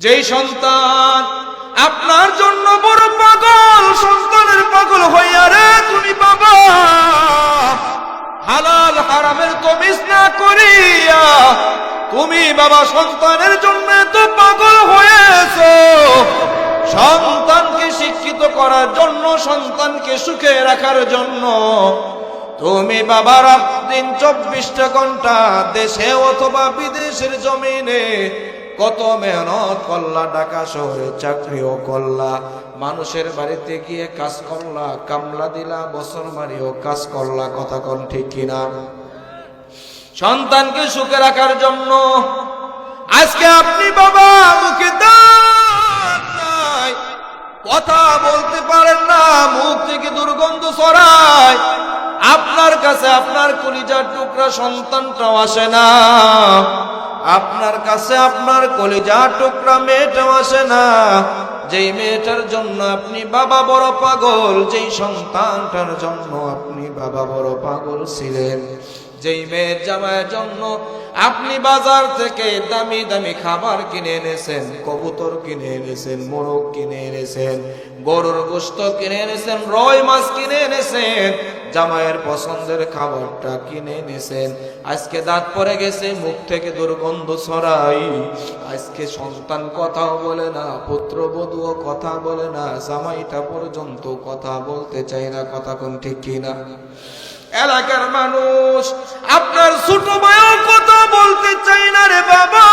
যেই সন্তান, আপনার জন্য বড় পাগল, সন্তানের পাগল হইয়া রে তুমি বাবা। হালাল হারামের তমিস না করিয়া তুমি বাবা সন্তানের জন্য তো পাগল হয়েছো। সন্তানকে শিক্ষিত করার জন্য, সন্তানকে সুখে রাখার জন্য তুমি বাবা রাত দিন চব্বিশটা ঘণ্টা দেশে অথবা বিদেশের জমিনে কত মেহনত করলা, ঢাকা শহরে চাকরিও করলা, মানুষের বাড়িতে গিয়ে কাজ করলা, কামলা দিলা, বছর মারিও কাজ করলা, কথা কন ঠিক কিনা? সন্তানকে সুখে রাখার জন্য আজকে আপনি বাবা মুখে কথা বলতে পারেন না, মুখ থেকে দুর্গন্ধ ছড়ায়। আপনার কাছে আপনার কলিজার টুকরা সন্তানটাও আসে না। আপনার কাছে আপনার কলিজার টুকরা মেয়েটাও আসে না। যেই মেয়েটার জন্য আপনি বাবা বড় পাগল, যেই সন্তানটার জন্য আপনি বাবা বড় পাগল ছিলেন। যেই মেয়ের জামাইয়ের জন্য আপনি বাজার থেকে দামি দামি খাবার কিনে এনেছেন, কবুতর কিনে এনেছেন, মোরগ কিনে এনেছেন, গরুর গোস্ত কিনে এনেছেন, রয় মাছ কিনে এনেছেন, জামাইয়ের পছন্দের খাবারটা কিনে এনেছেন। আজকে দাঁত পরে গেছে, মুখ থেকে দুর্গন্ধ ছড়াই। আজকে সন্তান কথাও বলে না, পুত্র পুত্রবধূও কথা বলে না, জামাইটা পর্যন্ত কথা বলতে চাই না, কথা কোন ঠিক কিনা? এলাকার মানুষ, আপনার ছোট ভাইও কথা বলতে চাই না রে বাবা।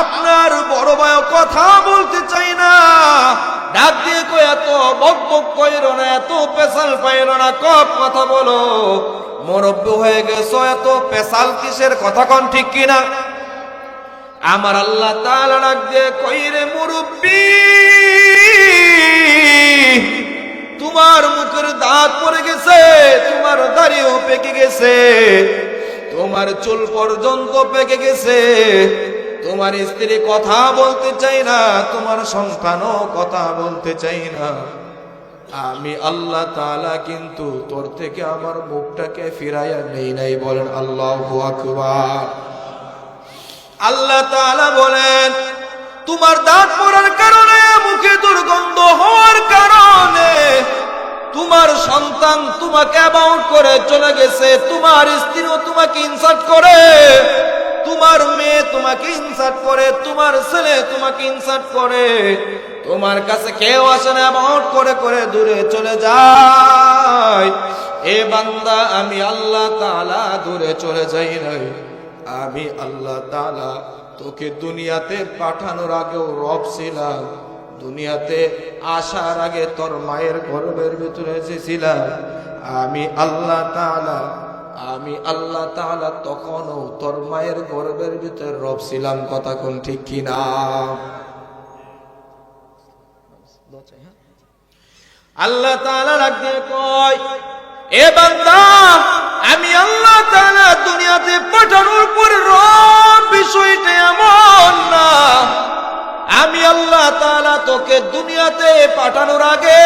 আপনার বড় ভাইও কথা বলতে চাই না। ডাক দিয়ে কই এত বক বক কইর না, এত পেশাল পাইল না, কপ কথা বলো। মুরব্বী হয়ে গেছো, এত পেশাল কিসের কথা কোন ঠিক কিনা? আমার আল্লাহ তাআলা ডাক দিয়ে কইরে মুরব্বী তোমার মুখের দাঁত পড়ে গেছে, তোমার দাড়িও পেকে গেছে, তোমার চুল পর্যন্ত পেকে গেছে, তোমার স্ত্রী কথা বলতে চাই না, তোমার সন্তানও কথা বলতে চাই না। আমি আল্লাহ তাআলা কিন্তু তোর থেকে আমার মুখটাকে ফিরাইয়া নেই নাই, বলেন আল্লাহ আল্লাহ তাআলা বলেন তোমার দাঁত পড়ার কারণে মুখে দুর্গন্ধ হওয়ার কারণে তোমার সন্তান তোমাকে অ্যাবাউন্ট করে চলে গেছে, তোমার স্ত্রীও তোমাকে ইনসার্ট করে, তোমার মেয়ে তোমাকে ইনসার্ট করে, তোমার ছেলে তোমাকে ইনসার্ট করে, তোমার কাছে কেউ আসে না অ্যাবাউন্ট করে করে দূরে চলে যায়। এ বান্দা, আমি আল্লাহ তাআলা দূরে চলে যাই নাই। আমি আল্লাহ তাআলা তোকে দুনিয়াতে পাঠানোর আগেও রব ছিলাম। দুনিয়াতে আসার আগে তোর মায়ের গর্ভের ভিতরে এসেছিলাম। আমি আল্লাহ তাআলা, আমি আল্লাহ তাআলা তখনও তোর মায়ের গর্ভের ভিতরে রব ছিলাম। কথা কোন ঠিক কিনা? আল্লাহ তাআলা রাখতে কয় এ বান্দা, আমি আল্লাহ দুনিয়াতে পাঠানোর পর রব বিষয়টা এমন না। আমি আল্লাহ তাআলা তোকে দুনিয়াতে পাঠানোর আগে,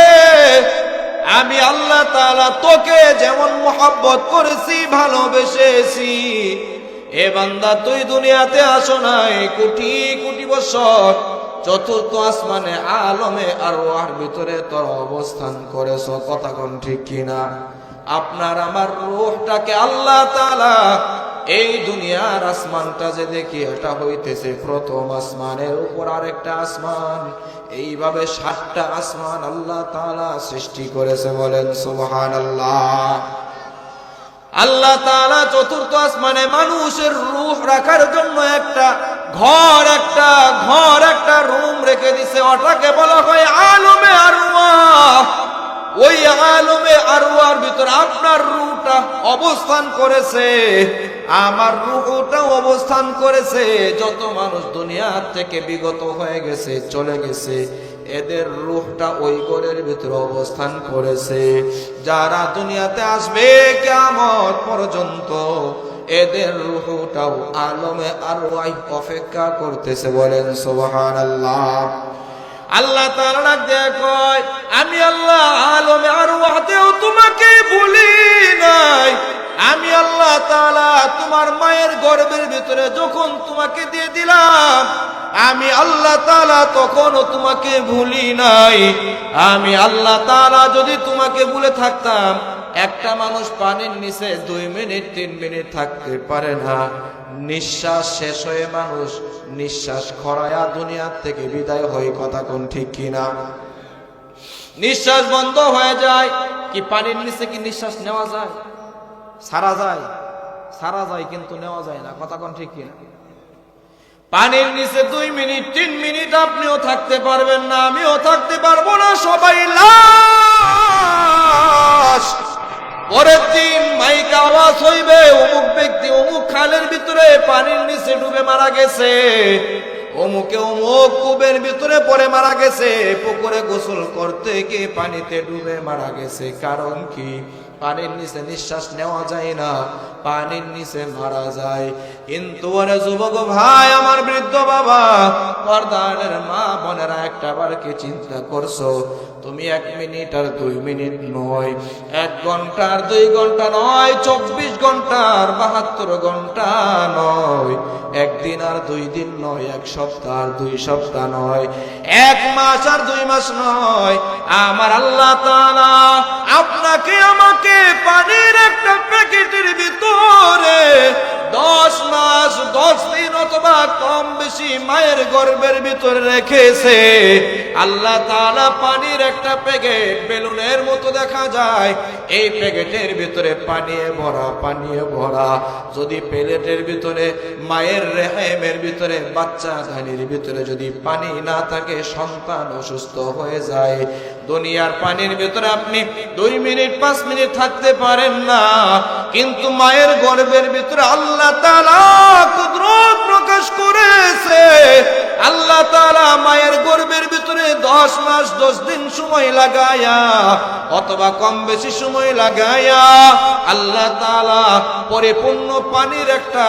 আমি আল্লাহ তাআলা তোকে যেমন মোহাব্বত করেছি, ভালোবেসেছি। এ বান্দা, তুই দুনিয়াতে আসো নাই, কোটি কোটি বছর চতুর্থ আসমানে, আলমে আর ওয়ার ভিতরে তোর অবস্থান করেছ, কথা কোন ঠিক কিনা? আপনার আমার রূহটাকে আল্লাহ তাআলা এই দুনিয়ার আসমানটা যে দেখি, এটা হইতেছে প্রথম আসমানের উপর আরেকটা আসমান। এইভাবে সাতটা আসমান আল্লাহ তালা সৃষ্টি করেছে বলেন, সুবহানাল্লাহ। আল্লাহ তাআলা চতুর্থ আসমানে মানুষের রূহ রাখার জন্য একটা ঘর একটা ঘর, একটা রুম রেখে দিছে। ওটাকে বলা হয় আলমে আরওয়া ওই আলমে আরওয়ার ভিতর আপনার রুহটা অবস্থান করেছে। আমার রুহটাও অবস্থান করেছে। যত মানুষ দুনিয়ার থেকে বিগত হয়ে গেছে, চলে গেছে, এদের রূহটা ওই ঘরের ভিতরে অবস্থান করেছে। যারা দুনিয়াতে আসবে কেমন পর্যন্ত, এদের রুহটাও আলমে আর অপেক্ষা করতেছে। বলেন সোহান আল্লাহ আল্লাহ ডাক কয়, আমি আল্লাহ মায়ের গর্ভের ভিতরে যখন তোমাকে দিয়ে দিলাম, আমি আল্লাহ তাআলা তখনও তোমাকে ভুলি নাই। আমি আল্লাহ তাআলা যদি তোমাকে ভুলে থাকতাম, একটা মানুষ পানির নিচে দুই মিনিট, তিন মিনিট থাকতে পারে না। নিঃশ্বাস শেষ হয়ে মানুষ নিঃশ্বাস খরায়া দুনিয়ার থেকে বিদায় হয়ে, কথা কোন ঠিক কিনা? নিঃশ্বাস বন্ধ হয়ে যায়, কি পানির নিচে কি নিঃশ্বাস নেওয়া যায়? সারা যায়। সারা যায় কিন্তু নেওয়া যায় না। কথা কোন ঠিক কিনা? পানির নিচে দুই মিনিট, তিন মিনিট আপনিও থাকতে পারবেন না, আমিও থাকতে পারব না, সবাই লাশ। পরের দিন মাইক আওয়াজ হইবে, অমুক ব্যক্তি অমুক খালের ভিতরে পানির নিচে ডুবে মারা গেছে। অমুকে অমুক কুবের ভিতরে পড়ে মারা গেছে। পুকুরে গোসল করতে গিয়ে পানিতে ডুবে মারা গেছে। কারণ কি? পানির নিচে নিঃশ্বাস নেওয়া যায় না, পানির নিচে মারা যায়। কিন্তু ওরে যুবক ভাই, আমার বৃদ্ধ বাবা পর্দানের মা বোনেরা একটা বার কি চিন্তা করছ? তুমি এক মিনিট আর দুই মিনিট নয়, এক ঘণ্টা আর দুই ঘণ্টা নয়, চব্বিশ ঘণ্টা আর বাহাত্তর ঘণ্টা নয়। একদিন আর দুই দিন নয়, এক সপ্তাহ আর দুই সপ্তাহ নয়। এক মাস আর দুই মাস নয়। আমার আল্লাহ তাআলা আপনাকে, আমাকে পানির একটা প্যাকেটের ভিতরে দশ মাস, দশ দিন অথবা কম বেশি মায়ের গর্ভের ভিতরে রেখেছে। আল্লাহ তাআলা পানির একটা প্যাকেট বেলুনের মতো দেখা যায়। এই প্যাকেটের ভিতরে পানিয়ে ভরা পানিয়ে ভরা। যদি প্লেটের ভিতরে, মায়ের রেহেমের ভিতরে, বাচ্চা ঘানির ভিতরে যদি পানি না থাকে, সন্তান অসুস্থ হয়ে যায়। দুনিয়ার পানির ভিতরে আপনি দুই মিনিট, পাঁচ মিনিট থাকতে পারেন না। কিন্তু মায়ের গর্ভের ভিতরে আল্লাহ তাআলা কুদরত প্রকাশ করেছে। আল্লাহ তালা মায়ের ভিতরে দশ মাস, দশ দিন সময় লাগায়া, অথবা কম বেশি সময় লাগায়া, আল্লাহ তাআলা পরিপূর্ণ পানির একটা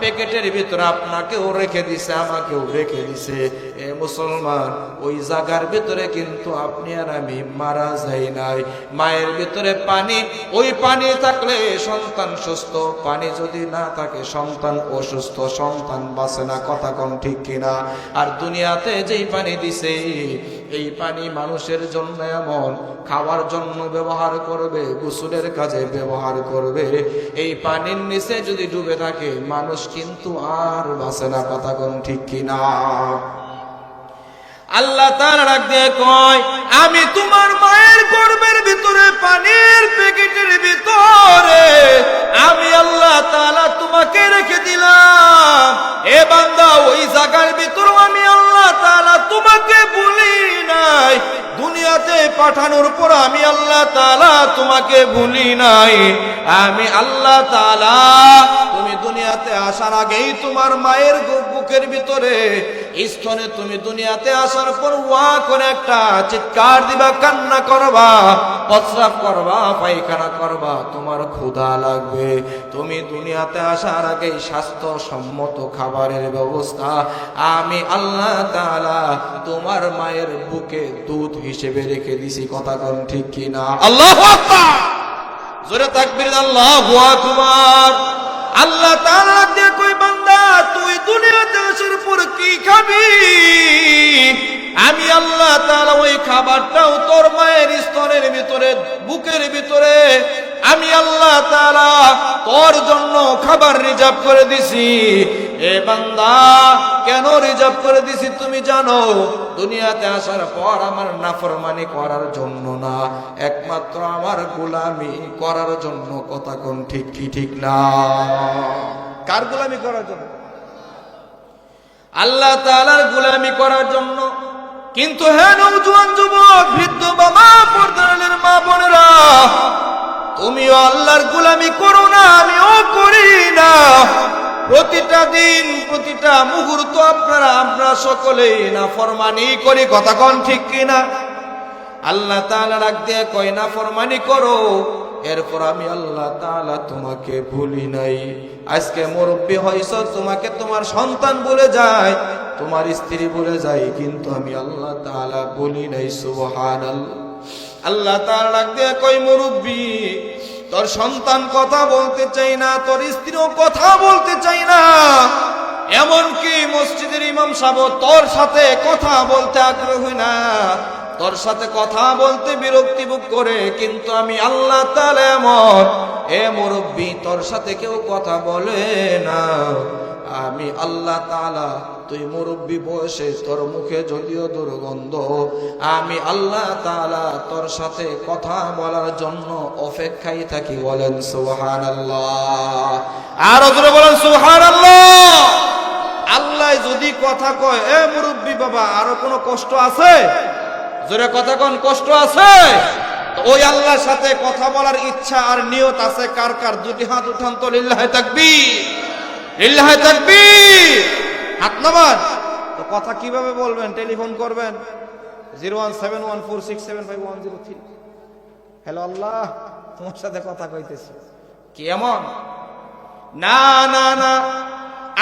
প্যাকেটের ভিতরে আপনাকেও রেখে দিছে, আমাকেও রেখে দিছে। এ মুসলমান, ওই জায়গার ভিতরে কিন্তু আপনি আর আমি মারা যাই নাই। মায়ের ভিতরে পানি, ওই পানি থাকলে সন্তান সুস্থ, পানি যদি না থাকে, সন্তান অসুস্থ, সন্তান বাঁচে না, কথা কম ঠিক কিনা? আর দুনিয়াতে যেই পানি দিছে এই পানি মানুষের জন্য এমন, খাওয়ার জন্য ব্যবহার করবে, গোসলের কাজে ব্যবহার করবে। এই পানির নিচে যদি ডুবে থাকে, মানুষ কিন্তু আর বাঁচে না কথা কোন ঠিক কিনা? আল্লাহ তার ডাক দিয়ে কয়, আমি তোমার মায়ের গর্ভের ভিতরে পানির প্যাকেটের ভিতরে পাঠানোর পর আমি আল্লাহ তালা তোমাকে ভুলি নাই। আমি আল্লাহ তুমি দুনিয়াতে আসার আগেই তোমার মায়ের বুকের ভিতরে স্তনে তুমি দুনিয়াতে আসার পর ওয়া করে একটা চিৎকার দিবা, কান্না করবা, প্রস্রাব করবা, পায়খানা করবা, তোমার ক্ষুধা লাগবে। তুমি দুনিয়াতে আসার আগেই স্বাস্থ্যসম্মত খাবারের ব্যবস্থা। আমি আল্লাহ তাআলা তোমার মায়ের বুকে দুধ হিসেবে রেখে দিছি, কথা কোন ঠিক কিনা? আল্লাহু জোরে তাকবীর, আল্লাহু আকবার! আল্লাহ তাআলা কই বান্দা, তুই দুনিয়াতে আসার পর কি খাবি? আমি আল্লাহ তাআলা ওই খাবারটাও তোর মায়ের স্তরের ভিতরে, বুকের ভিতরে, আমি আল্লাহ তাআলা তোর জন্য খাবার রিজার্ভ করে দিছি। এ বান্দা, কেন রিজার্ভ করে দিছি তুমি জানো? দুনিয়াতে আসার পর আমার নাফরমানি করার জন্য না। একমাত্র আমার গোলামি করার জন্য কথা কোন ঠিক কি ঠিক না? কার গোলামি করার জন্য? আল্লাহ তাআলার গোলামি করার জন্য। কিন্তু হ্যাঁ নৌজওয়ান যুবক, বৃদ্ধ বাবা পর্দানের মা বোনেরা, তুমিও আল্লাহর গোলামি করো না, আমিও করি না। প্রতিটা দিন, প্রতিটা মুহূর্ত আপনারা, আমরা সকলেই না ফরমানি করি। কথা কন ঠিক কিনা? আল্লাহ তাআলা রাখ দিয়ে কয় না ফরমানি করো। এরপর আমি আল্লাহ তাআলা তোমাকে ভুলি নাই। আজকে মুরব্বী হইছ, তোমাকে তোমার সন্তান বলে যায়, তোমার স্ত্রী বলে যায়, কিন্তু আমি আল্লাহ তাআলা বলি নাই, সুবহানাল্লাহ। আল্লাহ তালা রাখ দিয়ে কয়, মুরব্বী তোর সন্তান কথা বলতে চাই না, তোর স্ত্রীও কথা বলতে চাই না। এমনকি মসজিদের ইমাম সাহেব তোর সাথে কথা বলতে আগ্রহী না। তোর সাথে কথা বলতে বিরক্তি বোধ করে, কিন্তু আমি আল্লাহ এ মুরব্বী তোর সাথে কেউ কথা বলে না। আমি আল্লাহ তাআলা তুই মুরব্বী বয়সে তোর মুখে যদিও দুর্গন্ধ, আমি আল্লাহ তাআলা তোর সাথে কথা বলার জন্য অপেক্ষায় থাকি। বলেন, সুবহানাল্লাহ। আর জোরে বলেন, সুবহানাল্লাহ। আল্লাহ যদি কথা কয়, এ মুরব্বী বাবা, আরও কোনো কষ্ট আছে? জোরে কথা কোন, কষ্ট আছে? ওই আল্লাহর সাথে কথা বলার ইচ্ছা আর নিয়ত আছে কার কার? দুটি হাত উঠান তো লিল্লাহে তাকবীর। লিল্লাহে তাকবীর। হাত নামান তো কথা কীভাবে বলবেন? টেলিফোন করবেন। Zero one seven one four six seven five one zero three. Hello আল্লাহ, তোমার সাথে কথা কইতেছি। কি এমন? না না না।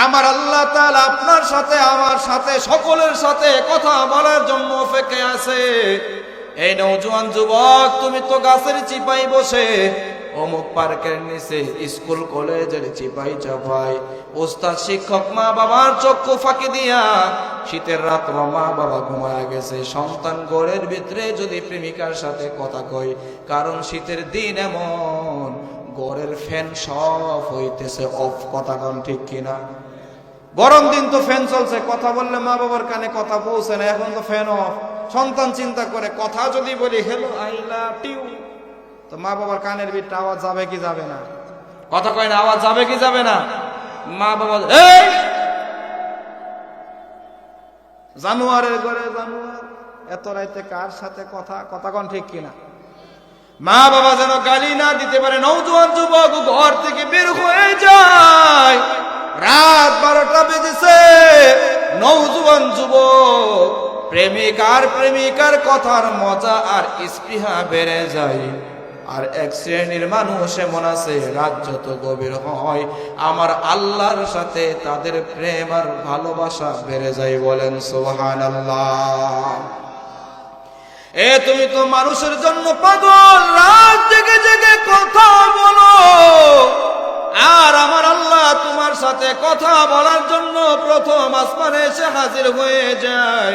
আমার আল্লাহ তাআলা আপনার সাথে, আমার সাথে, সকলের সাথে কথা বলার জন্য অপেক্ষায় আছে। এই নৌজওয়ান যুবক, তুমি তো গাছের চিপাই বসে অমুক পার্কের নিচে স্কুল, কলেজের চিপাই চাপাই। ওস্তাদ, শিক্ষক মা বাবার চক্ষু ফাঁকি দিয়া শীতের রাত মা বাবা ঘুমায় গেছে। সন্তান ঘরের ভিতরে যদি প্রেমিকার সাথে কথা কই কারণ শীতের দিন এমন গড়ের ফ্যান সব হইতেছে অফ। কথা কন ঠিক কিনা? গরম দিন তো ফ্যান চলছে, কথা বললে মা বাবার কানে কথা পৌঁছে না, এখন তো ফ্যান অফ। সন্তান চিন্তা করে, কথা যদি বলি হেলো আই লাভ ইউ তো মা বাবার কানের ভিতরে আওয়াজ যাবে কি যাবে না? কথা কয় না আওয়াজ যাবে কি যাবে না? মা বাবা এই! জানুয়ারের ঘরে জানুয়ার এত রাইতে কার সাথে কথা কথা কন ঠিক কিনা? মা বাবা যেন গালি না দিতে পারে নৌজওয়ান যুবক ঘর থেকে বের হয়ে যায়। রাত বারোটা বেজেছে নৌজওয়ান যুবক প্রেমিকার প্রেমিকার কথার মজা আর স্পৃহা বেড়ে যায়। আর এক শ্রেণির মানুষ এমন আছে, রাত যত গভীর হয়, আমার আল্লাহর সাথে তাদের প্রেম আর ভালোবাসা বেড়ে যায় বলেন সোহান আল্লাহ এ তুমি তো মানুষের জন্য পাগল, রাত জেগে জেগে কথা বলো। আর আমার আল্লাহ তোমার সাথে কথা বলার জন্য প্রথম আসমানে এসে হাজির হয়ে যায়।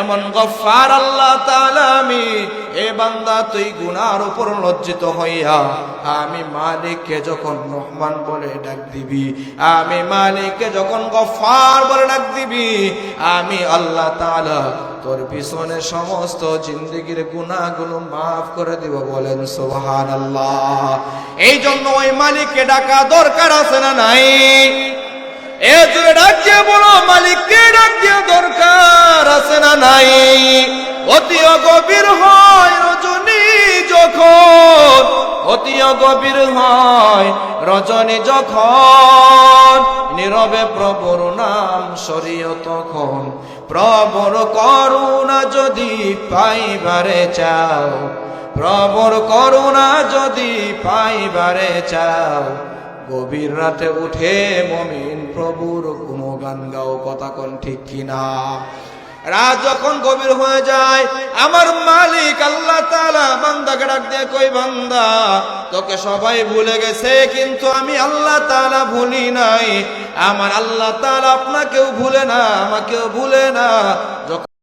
এমন গফার আল্লাহ তাআলা আমি, এ বান্দা তুই গুনার উপর লজ্জিত হইয়া, আমি মালিককে যখন রহমান বলে ডাক দিবি, আমি মালিককে যখন গফার বলে ডাক দিবি, আমি আল্লাহ তাআলা তোর পিছনে সমস্ত জিন্দগির গুনাহগুলো মাফ করে দিব বলেন সোহান আল্লাহ এই জন্য ওই মালিককে ডাকা দরকার আছে না নাই? এ জুড়ে ডাকিয়ে বলো, মালিককে না নাই? অতি গভীর হয় রজনী যখন, অতি গভীর হয় নাম সরিয় তখন, প্রবর করুণা যদি পাইবারে চাও, প্রবর করুণা যদি পাইবারে চাও, গভীর রাতে উঠে মমিন প্রভুর কোনো গান গাও কথা কোন ঠিক কিনা? রাত যখন গভীর হয়ে যায়, আমার মালিক আল্লাহ তালা বান্দাকে ডাক দিয়ে কই বান্দা, তোকে সবাই ভুলে গেছে, কিন্তু আমি আল্লাহ তালা ভুলি নাই। আমার আল্লাহ তালা আপনাকেও ভুলে না, আমাকেও ভুলে না।